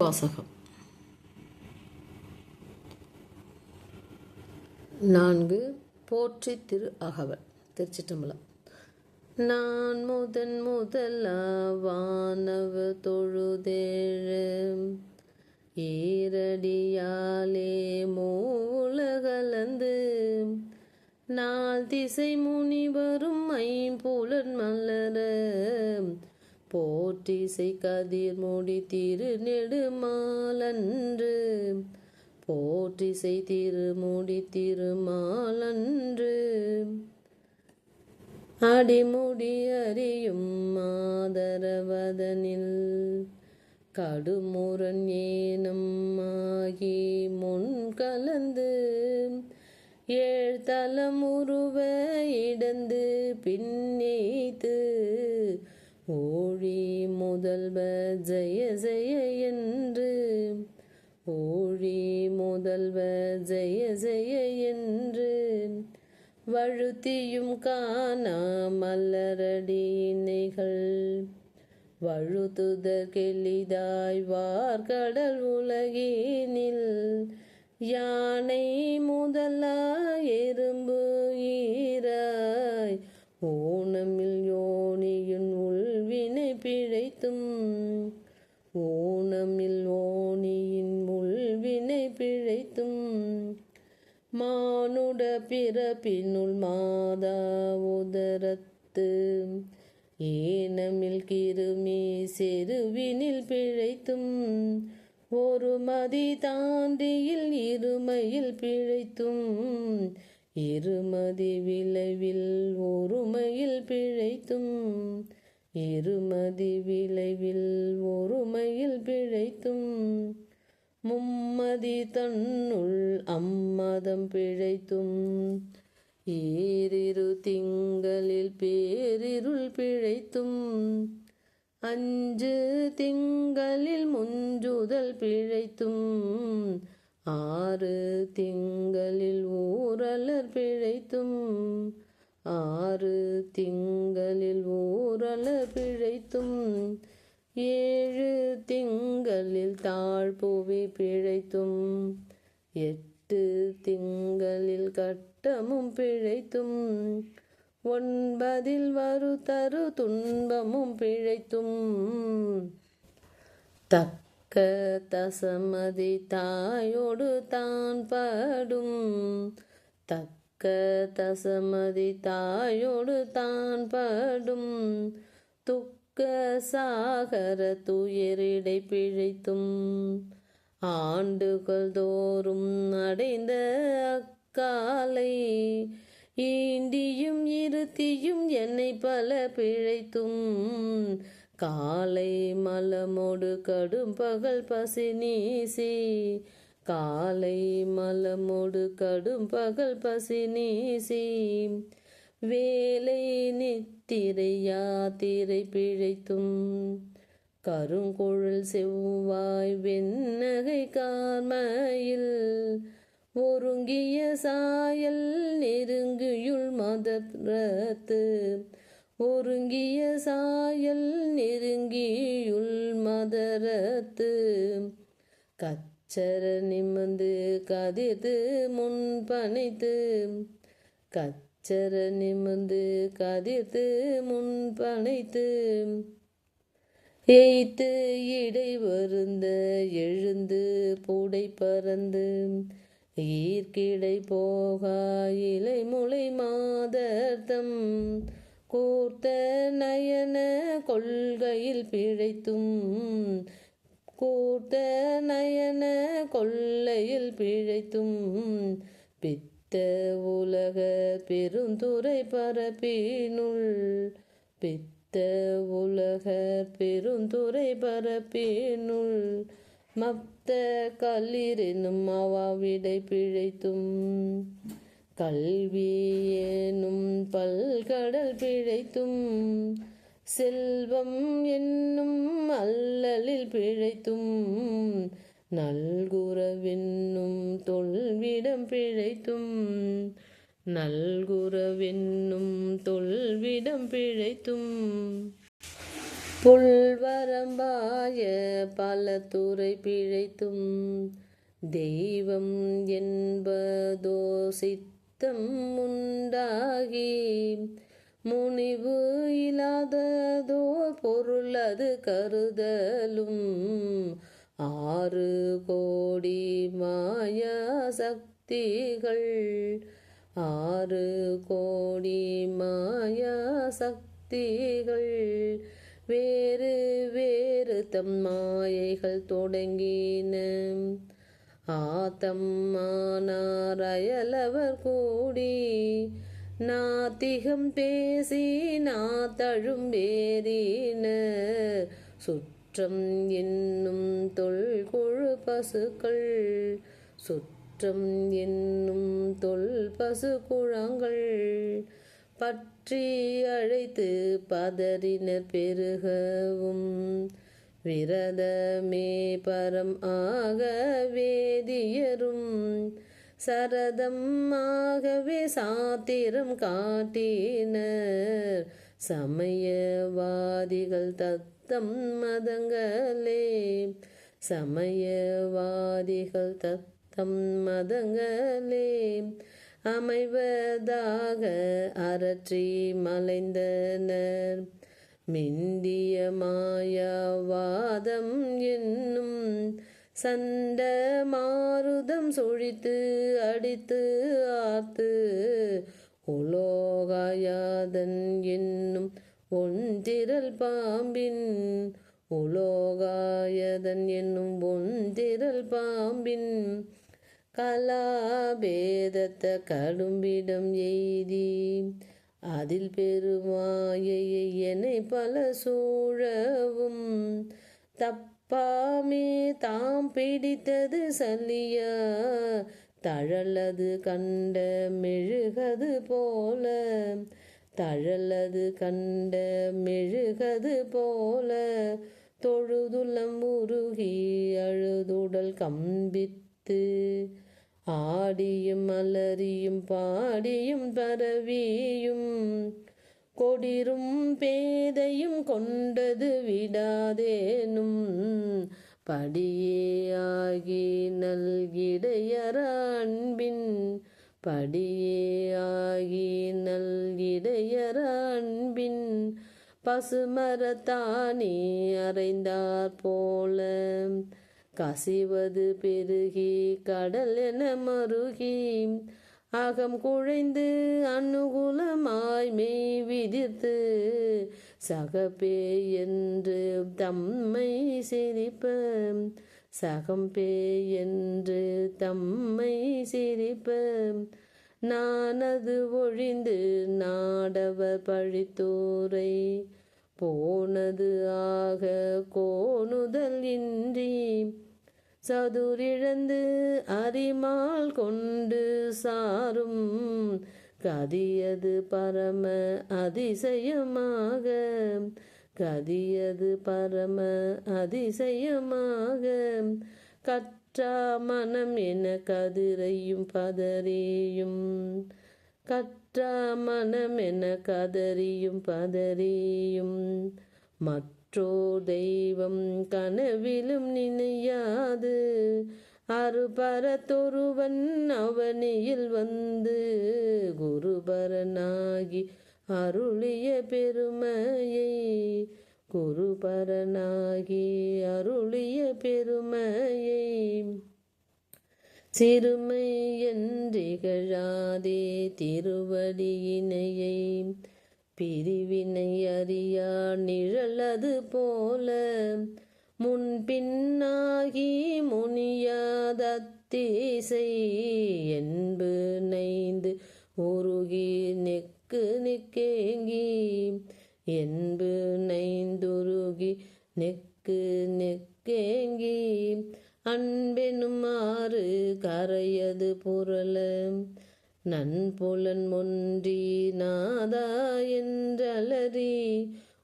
வாசகம். நான்கு போற்றி திரு அகவல் திருச்சிட்டம்பலம் நான் முதன் முதலாவானவ தொழுதேழு ஈரடியாலே மூலகலந்து நாள் திசை முனிவரும் ஐம்புலன் மலர போற்றிசை கதிர் முடி திரு நெடுமாலன்று போற்றிசை திருமுடி திருமாலன்று. அடிமுடி அறியும் மாதரவதனில் கடுமுரண் ஏனம் ஆகி முன் கலந்து. ஏழ்தலமுருவ இடந்து பின்னேத்து ஓழி முதல்வ ஜெய ஜெய என்று ஓழி முதல்வ ஜெய ஜெய என்று. வழுத்தியும் காணா மல்லரடி இணைகள் வழுத்துதற் கெளிதாய் வார்கடல் உலகினில். யானை முதலா எறும்பு ஈராய் ஓணமில் யோனியின் வினை பிழைத்தும் ஓணமில் ஓனியின் முள்வினை பிழைத்தும் மானுட பிறப்பினுள் மாதா உதரத்து. ஏனமில் கிருமி செருவினில் பிழைத்தும் ஒரு மதி தாண்டியில் இருமையில் பிழைத்தும் இருமதி விளைவில் ஒருமையில் பிழைத்தும் இருமதி விளைவில் ஒருமையில் பிழைத்தும் மும்மதி தன்னுள் அம்மதம் பிழைத்தும். ஏரிரு திங்களில் பேரிருள் பிழைத்தும் அஞ்சு திங்களில் முஞ்சுதல் பிழைத்தும். ஆறு திங்களில் ஊரலர் பிழைத்தும் ஆறு திங்களில் ஊரலர் பிழைத்தும் ஏழு திங்களில் தாழ்புவி பிழைத்தும் எட்டு திங்களில் கட்டமும் பிழைத்தும் ஒன்பதில் வரு தரு துன்பமும் பிழைத்தும். தக்க தசமதி தாயோடு தான் படும் தக்க தசமதி தாயோடு தான் படும். துக்க சாகர துயரிடை பிழைத்தும் ஆண்டுகள் தோறும் அடைந்த அக்காலை ஈண்டியும் இருத்தியும் என்னை பல பிழைத்தும். காலை மலமோடு கடும் பகல் பசி நீசி காலை மலமோடு கடும் பகல் பசி நீசி வேலை நித்திரை யாத்திரை பிழைத்தும். கருங்குழல் செவ்வாய் வெண்ணகை கார்மையில். ஒருங்கிய சாயல் நெருங்கியுள் மதரத்து. ஒருங்கிய சாயல் நெருங்கியுள் மதரத்து. கத் கச்சர நிமிர்ந்து கதிர்த்து முன் பணித்து. கச்சர நிமிர்ந்து கதிர்த்து முன் பணித்து. எய்த்து இடை வருந்த எழுந்து பூடை பறந்து. ஈர்க்கிடை போகா இலை முளை மாதர்த்தம். கூர்த்த நயன கொள்கையில் பிழைத்தும். கூர்த்த நயன கொள்ளையில் பிழைத்தும் பித்த உலக பெருந்துரை பரப்பினுள் பித்த உலக பெருந்துரை பரப்பினுள் மப்த கல்லிரெனும் அவாவிடை பிழைத்தும் கல்வி ஏனும் பல்கடல் பிழைத்தும் செல்வம் என்னும் அல்லலில் பிழைத்தும் நல்குறவென்னும் தொல்விடம் பிழைத்தும் நல்குறவென்னும் தொல்விடம் பிழைத்தும். புல்வரம்பாய பல துறை பிழைத்தும் தெய்வம் என்பதோ சித்தம் உண்டாகி முனிவு இல்லாததோ பொருளது கருதலும். ஆறு கோடி மாயா சக்திகள். ஆறு கோடி மாயா சக்திகள். வேறு வேறு தம் மாயைகள் தொடங்கின. ஆத்தம் ஆத்தம்மானார் அயலவர் கூடி நாத்திகம் பேசி நாத்தழும் வேறினர் சுற்றம் என்னும் தொல்குழு பசுக்கள் சுற்றம் என்னும் தொல் பசு குழாங்கள் பற்றி அழைத்து பதறினர் பெருகவும் விரதமே பரம் ஆக வேதியரும் சரதமாகவே சாத்திரம் காட்டினர். சமயவாதிகள் தத்தம் மதங்களே. சமயவாதிகள் தத்தம் மதங்களே. அமைவதாக அரற்றி மலைந்தனர். மிந்திய மாயவாதம் என்னும் சண்ட மாருதம் சொழித்து அடித்து ஆத்து. உலோகாயாதன் என்னும் ஒன்றிரல் பாம்பின் உலோகாயதன் என்னும் ஒன்றிரல் பாம்பின். கலாபேதத்த கடும்பிடம் எய்தி அதில் பெருமாயையை என்னை பல சூழவும். பாமே தாம் பிடித்தது சல்லியா. தழலது கண்ட மெழுகது போல. தழலது கண்ட மெழுகது போல. தொழுதுள்ளம் உருகி அழுதுடல் கம்பித்து. ஆடியும் அலறியும் பாடியும் பரவியும். கொடிரும் பேதையும் கொண்டது விடாதேனும் படியே ஆகி நல்கிடையற அன்பின் படியே ஆகி நல்கிடையற அன்பின் பசுமரத்தானே அறைந்தார் போல. கசிவது பெருகி கடல் என மருகி அகம் குழைந்து அனுகூலமாய் மெய் விதித்து சகப்பே என்று தம்மை சிரிப்ப சகம்பே என்று தம்மை சிரிப்ப நானது ஒழிந்து நாடவர் பழித்தோரை போனது ஆக கோணுதல் இன்றி சதுரிழந்து அரிமால் கொண்டு சாரும் கதியது பரம அதிசயமாக கதியது பரம அதிசயமாக. கற்றா மனம் என கதிரையும் பதறியும் கற்றா மனம் என கதறியும் பதறியும். மற்றோ தெய்வம் கனவிலும் நினையாது. அருபரத்தொருவன் அவனியில் வந்து குருபரனாகி அருளிய பெருமையை குருபரனாகி அருளிய பெருமையை சிறுமை என்றிகழாதே திருவடியினையை. பிரிவினை அறியா நிழலது போல. முன்பின்னாகி முனியாதத்தீசை என்பு நைந்து உருகி நெக்கு நிக்கேங்கி என்பு நைந்துருகி நெக்கு நெக்கேங்கி அன்பெனுமாறு கரையது புரள. நன்புலன் ஒன்றி நாதா என்றலறி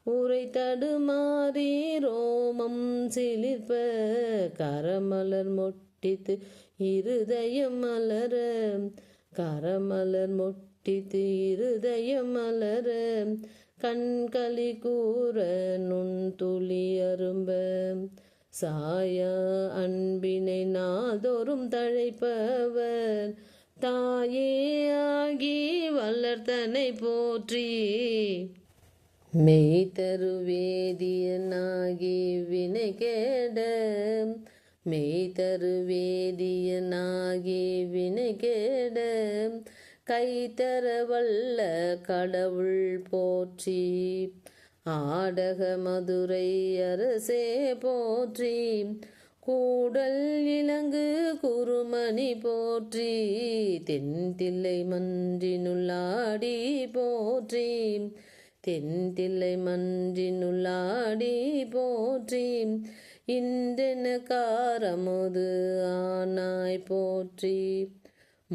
உரை தடுமாறி ரோமம் சிலிர்ப்ப கரமலர் மொட்டித்து இருதயம் மலர கரமலர் மொட்டித்து இருதயம் மலர கண்களி கூற நுண் துளி அரும்ப சாயா அன்பினை நாதோறும் தழைப்பவர் தாயே ஆகி வளர்த்தனை போற்றி. மெய் தருவேதியனாகி வினை கேட. மெய் தருவேதியனாகி வினை கேட. கை தர வல்ல கடவுள் போற்றி. ஆடக மதுரை அரசே போற்றி. கூடல் இலங்கு குருமணி போற்றி தென்தில்லை மன்றினுள்ளாடி போற்றி. தென்தில்லை மன்றினுள்ளாடி போற்றி. இன்றென காரமுது ஆனாய் போற்றி.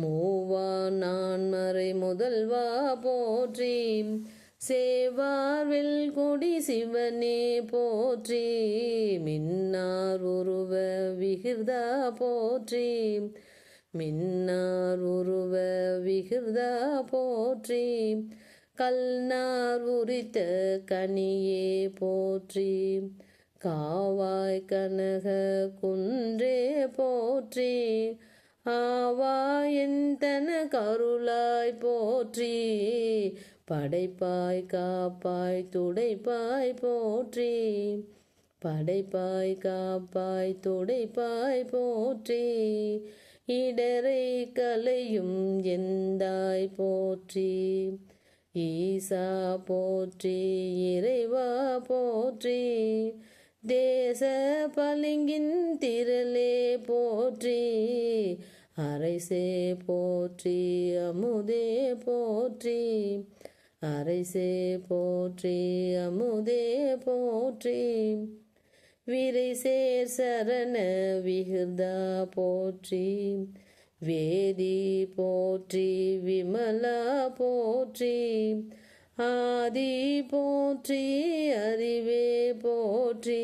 மூவா நான் மறை முதல்வா போற்றி. சேவார்வில் கொடி சிவனே போற்றி மின்னார் உருவ விகிர்தா போற்றி மின்னார் உருவ விகிர்தா போற்றி கல்நார் உரித்த கனியே போற்றி காவாய் கனக குன்றே போற்றி ஆவாயன் தன கருளாய் போற்றி படைப்பாய் காப்பாய் துடைப்பாய் போற்றி. படைப்பாய் காப்பாய் துடைப்பாய் போற்றி. இடரை கலையும் எந்தாய் போற்றி. ஈசா போற்றி இறைவா போற்றி. தேச பளிங்கின் திரளே போற்றி. அரைசே போற்றி அமுதே போற்றி. அரைசே போற்றி அமுதே போற்றி. விரை சேர் சரண விகிர்தா போற்றி. வேதி போற்றி விமலா போற்றி. ஆதி போற்றி அறிவே போற்றி.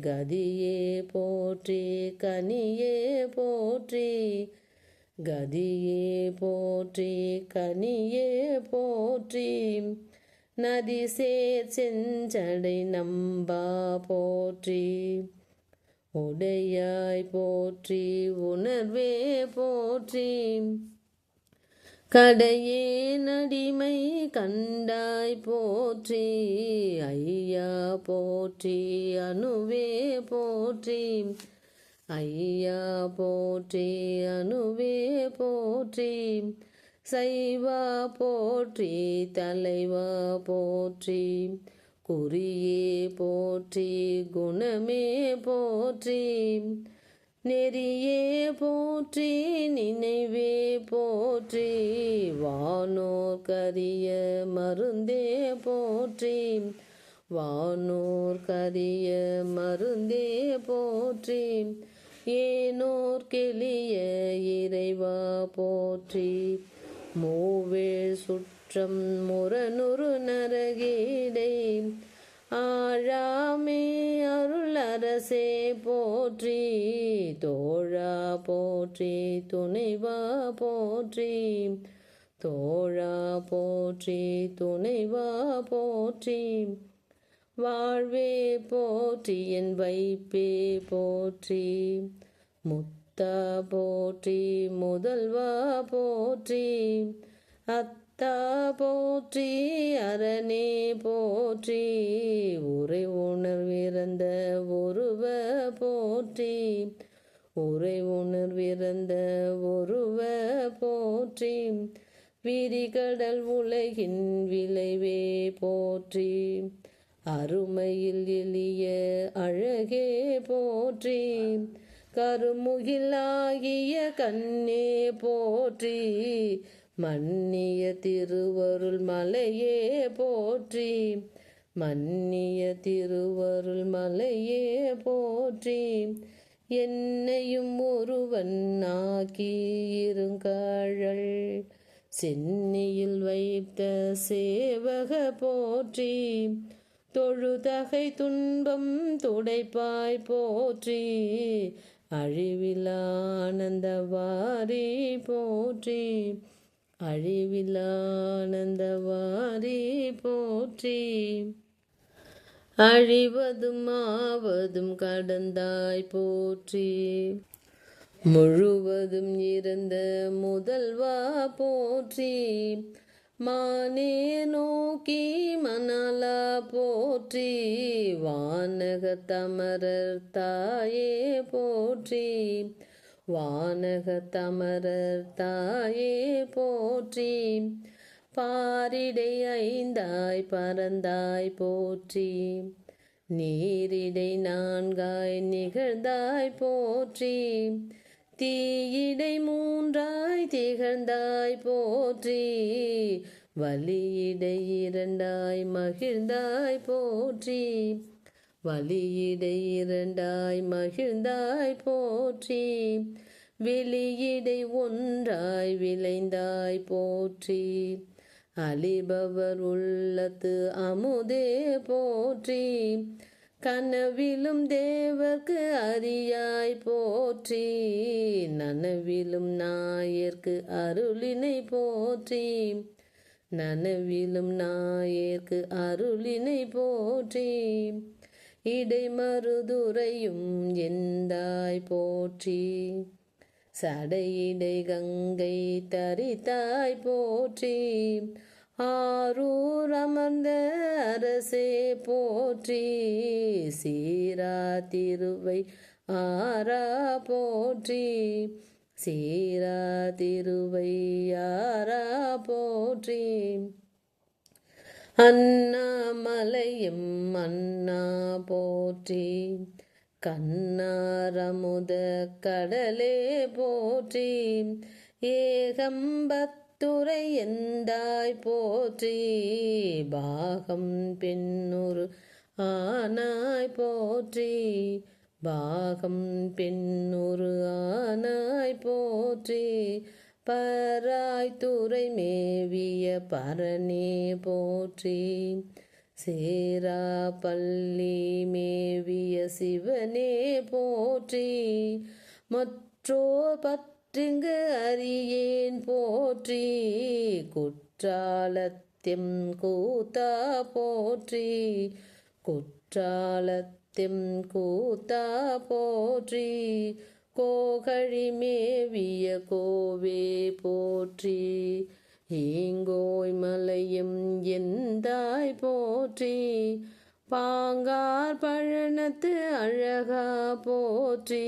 கதியே போற்றி கனியே போற்றி. கதியே போற்றி கனியே போற்றி. நதி சேர் செஞ்சடை நம்பா போற்றி. உடையாய் போற்றி உணர்வே போற்றி. கடையே நடிமை கண்டாய் போற்றி. ஐயா போற்றி அணுவே போற்றி. ஐயா போற்றி அணுவே போற்றி. சைவா போற்றி தலைவா போற்றி. குறியே போற்றி குணமே போற்றி. நெறியே போற்றி நினைவே போற்றி. வானோர் கரிய மருந்தே போற்றி. வானோர் கரிய மருந்தே போற்றி. ஏனோர் கெளிய இறைவா போற்றி? மூவேள் சுற்றம் முரநுறு நரகீடை ஆழாமே அருள் அரசே போற்றி. தோழா போற்றி துணைவா போற்றி. தோழா போற்றி துணைவா போற்றி. வாழ்வே போற்றி என் வைப்பே போற்றி. முத்தா போற்றி முதல்வா போற்றி. அத்தா போற்றி அரணே போற்றி. உரை உணர்விறந்த ஒருவ போற்றி. உரை உணர்விறந்த ஒருவ போற்றி. விரிகடல் உலகின் விளைவே போற்றி. அருமையில் எளிய அழகே போற்றி. கருமுகிலாகிய கண்ணே போற்றி. மன்னிய திருவருள் மலையே போற்றி. மன்னிய திருவருள் மலையே போற்றி. என்னையும் ஒருவன் ஆக்கி இருங்காழல். சென்னையில் வைத்த சேவக போற்றி. தொழுதகை துன்பம் துடைப்பாய் போற்றி அழிவிலானந்தவாரி போற்றி அழிவிலானந்தவாரி போற்றி. அழிவதும் ஆவதும் கடந்தாய் போற்றி முழுவதும் இருந்த முதல்வா போற்றி மானே நோக்கி மணலா போற்றி வானக தமரர் தாயே போற்றி வானக தமரர் தாயே போற்றி பாரிடை ஐந்தாய் பறந்தாய் போற்றி நீரிடை நான்காய் நிகழ்ந்தாய் போற்றி தீயிடை மூன்றாய் திகழ்ந்தாய் போற்றி. வலியிடை இரண்டாய் மகிழ்ந்தாய் போற்றி. வலியிடை இரண்டாய் மகிழ்ந்தாய் போற்றி. வெளியிடை ஒன்றாய் விளைந்தாய் போற்றி. அலிபவர் உள்ளத்து அமுதே போற்றி. கனவிலும் தேவர்க்கு அறியாய் போற்றி நனவிலும் நாயர்க்கு அருளினை போற்றி நனவிலும் நாயர்க்கு அருளினை போற்றி. இடைமருதுரையும் எந்தாய் போற்றி சடையிடை கங்கை தரித்தாய் போற்றி. ஆரூர் அமர்ந்த அரசே போற்றி சீரா திருவை ஆரா போற்றி சீரா திருவை ஆரா போற்றி. அண்ணாமலையும் அண்ணா போற்றி. கண்ணாரமுத கடலே போற்றி. துறை எந்தாய் போற்றி? பாகம் பெண்ணுரு ஆனாய் போற்றி. பாகம் பெண்ணுரு ஆனாய் போற்றி. பராய் துறை மேவிய பரணே போற்றி. சேரா பள்ளி மேவிய சிவனே போற்றி. மற்றோ பற்றுங்கு அறியேன் போற்றி குற்றாலத்திம் கூத்தா போற்றி குற்றாலத்திம் கூத்தா போற்றி கோகழி மேவிய கோவே போற்றி ஈங்கோய் மலையும் எந்தாய் போற்றி பாங்கார் பழனத்து அழகா போற்றி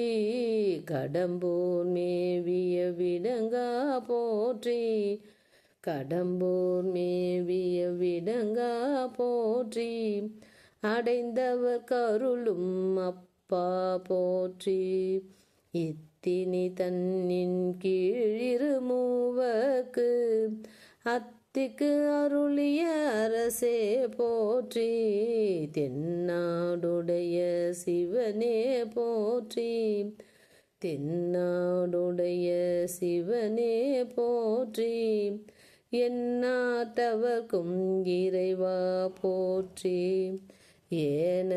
கடம்பூர் மேவிய விடங்கா போற்றி கடம்பூர் மேவிய விடங்கா போற்றி. அடைந்தவர் கருளும் அப்பா போற்றி. இத்தினி தன்னின் கீழிரு மூவக்கு அத் திக்கு அருளிய அரசே போற்றி தென்னாடுடைய சிவனே போற்றி தென்னாடுடைய சிவனே போற்றி என்னாட்டவர்க்கும் இறைவா போற்றி ஏன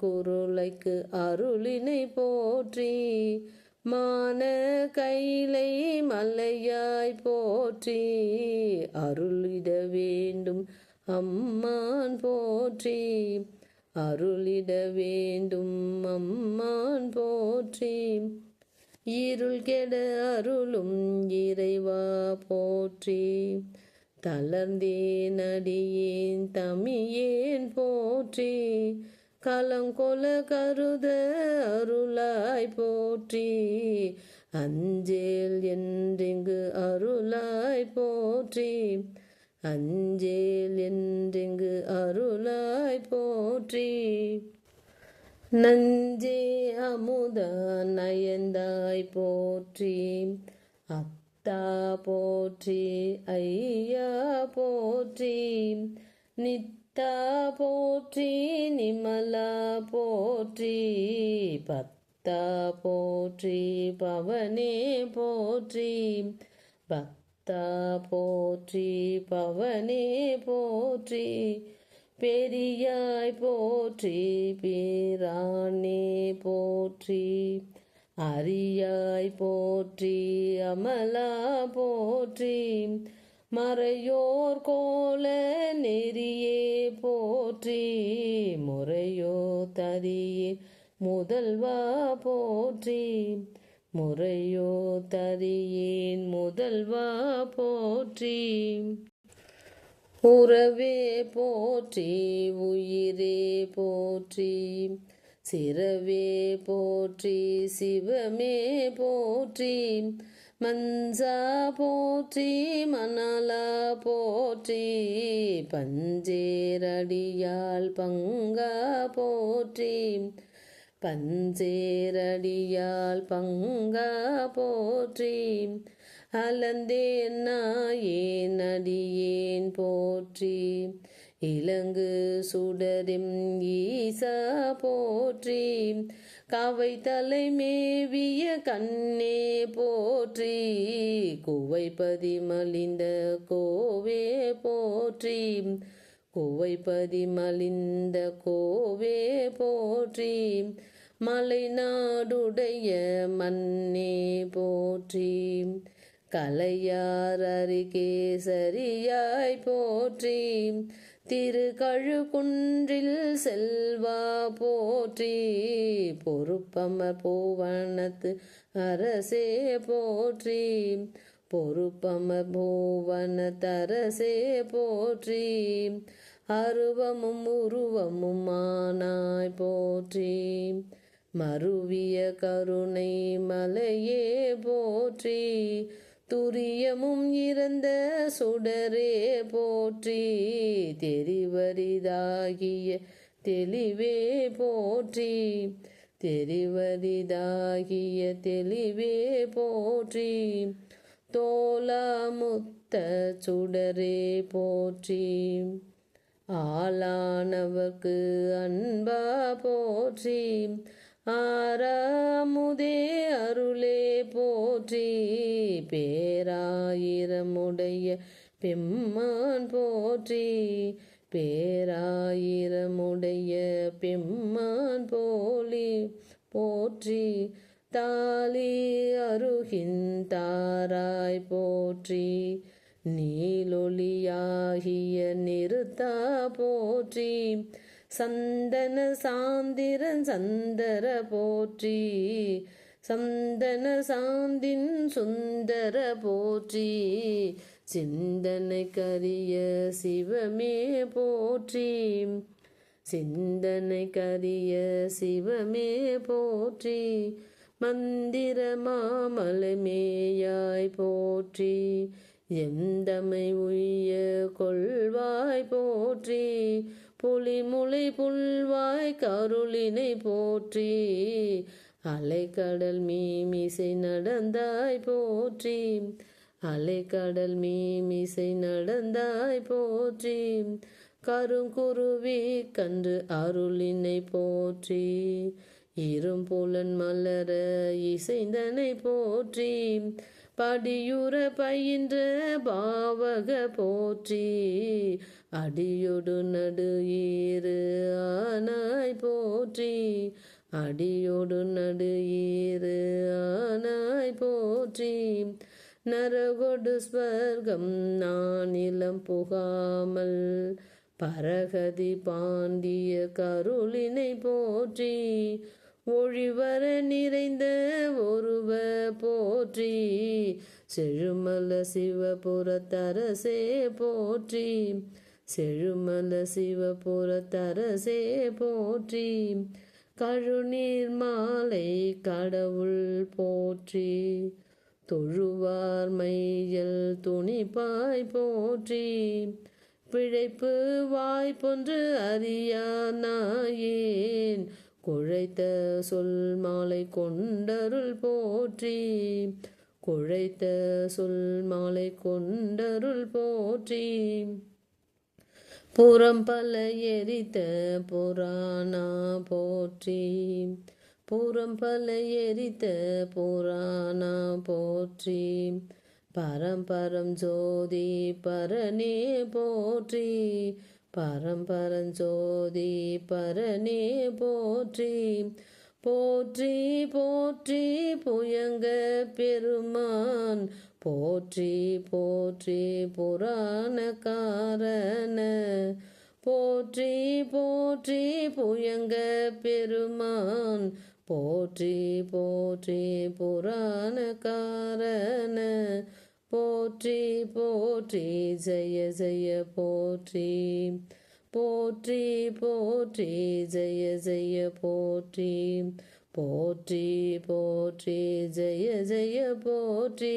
குருளைக்கு அருளினை போற்றி மான கைலை மலையாய் போற்றி அருளிட வேண்டும் அம்மான் போற்றி. அருளிட வேண்டும் அம்மான் போற்றி. இருள் கெட அருளும் இறைவா போற்றி. தளர்ந்தேன் அடியேன் தமியேன் போற்றி. கலங்கொல கருத அருளாய் போற்றி. அஞ்சேல் என்றிங்கு அருளாய் போற்றி. அஞ்சேல் என்றிங்கு அருளாய் போற்றி. நஞ்சே அமுத நயந்தாய் போற்றி. அத்தா போற்றி ஐயா போற்றி. நித் நித்தா போற்றி நிமலா போற்றி பத்தா போற்றி பவனே போற்றி பக்தா போற்றி பவனே போற்றி பெரியாய் போற்றி பேரானே போற்றி அரியாய் போற்றி அமலா போற்றி மறையோர் கோல நெறி போற்றி முறையோ தரியே முதல்வா போற்றி முறையோ தரியேன் முதல்வா போற்றி. உறவே போற்றி உயிரே போற்றி சிறவே போற்றி சிவமே போற்றி. மஞ்சா போற்றி மணலா போற்றி பஞ்சேரடியால் பங்கா போற்றி பஞ்சேரடியால் பங்கா போற்றி. அலந்தேன் நாயேன் அடியேன் போற்றி. இலங்கு சுடரிம் ஈசா போற்றி கவை தலை மேவிய கண்ணே போற்றி குவைப்பதி மலிந்த கோவே போற்றி குவைப்பதி மலிந்த கோவே போற்றி மலை நாடுடைய மன்னே போற்றி கலையார் அருகே சரியாய் போற்றி திருக்கழுக்குன்றில் செல்வா போற்றி பொறுப்பமர் பூவனத்து அரசே போற்றி பொறுப்பமர் பூவனத்தரசே போற்றி அருவமும் உருவமும் ஆனாய் போற்றி மருவிய கருணை மலையே போற்றி துரியமும் இறந்த சுடரே போற்றி தெரிவரிதாகிய தெளிவே போற்றி தெரிவரிதாகிய தெளிவே போற்றி தோலாமுத்த சுடரே போற்றி ஆளானவர்க்கு அன்பா போற்றி ஆறாமுதே அருளே போற்றி பேராயிரமுடைய பெம்மான் போற்றி பேராயிரமுடைய பெம்மான் போலி போற்றி தாலி அருகின் தாராய் போற்றி நீலொளியாகிய நிறுத்தா போற்றி சந்தன சாந்திரன் சந்தர போற்றி. சந்தன சாந்தின் சுந்தர போற்றி. சிந்தனை கரிய சிவமே போற்றி. சிந்தனை கரிய சிவமே போற்றி. மந்திர மாமலமேயாய் போற்றி. எந்தமை உய்ய கொள்வாய் போற்றி. புலிமுலை புல்வாய் கருளினை போற்றி அலைக்கடல் மீமிசை நடந்தாய் போற்றி அலைக்கடல் மீமிசை நடந்தாய் போற்றி கருங்குருவி கன்று அருளினை போற்றி இரும்புலன் மலர இசைந்தனை போற்றி படியுற பயின்ற பாவக போற்றி அடியொடு நடு ஈறு ஆனாய் போற்றி அடியொடு நடு ஈறு ஆனாய் போற்றி. நரகொடு ஸ்வர்க்கம் நானிலம் புகாமல் பரகதி பாண்டிய கருளினை போற்றி ஒழிவர நிறைந்த ஒருவ போற்றி செழுமல சிவபுரத்தரசே போற்றி செழுமல சிவபுரத்தரசே போற்றி கழுநீர் மாலை கடவுள் போற்றி தொழுவார் மையல் துணிப்பாய் போற்றி பிழைப்பு வாய்ப்பொன்று அறியா நாயேன் குழைத்த சொல் மாலை கொண்டருள் போற்றி. குழைத்த சொல் மாலை கொண்டருள் போற்றி. புறம் பல எரித்த புராணா போற்றி. புறம் பல எரித்த புராணா போற்றி. பரம்பரம் ஜோதி பரனே போற்றி. பரம்பரஞ்சோதி பரனே போற்றி போற்றி போற்றி புயங்க பெருமான் போற்றி போற்றி புராண காரண போற்றி போற்றி புயங்க பெருமான் போற்றி போற்றி புராண காரண போற்றி போற்றி ஜெய ஜெய போற்றி. போற்றி போற்றி ஜெய ஜெய போற்றி. போற்றி போற்றி ஜெய ஜெய போற்றி.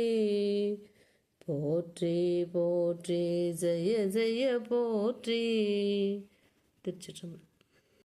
போற்றி போற்றி ஜெய ஜெய போற்றி. திருச்சிற்றம்பலம்.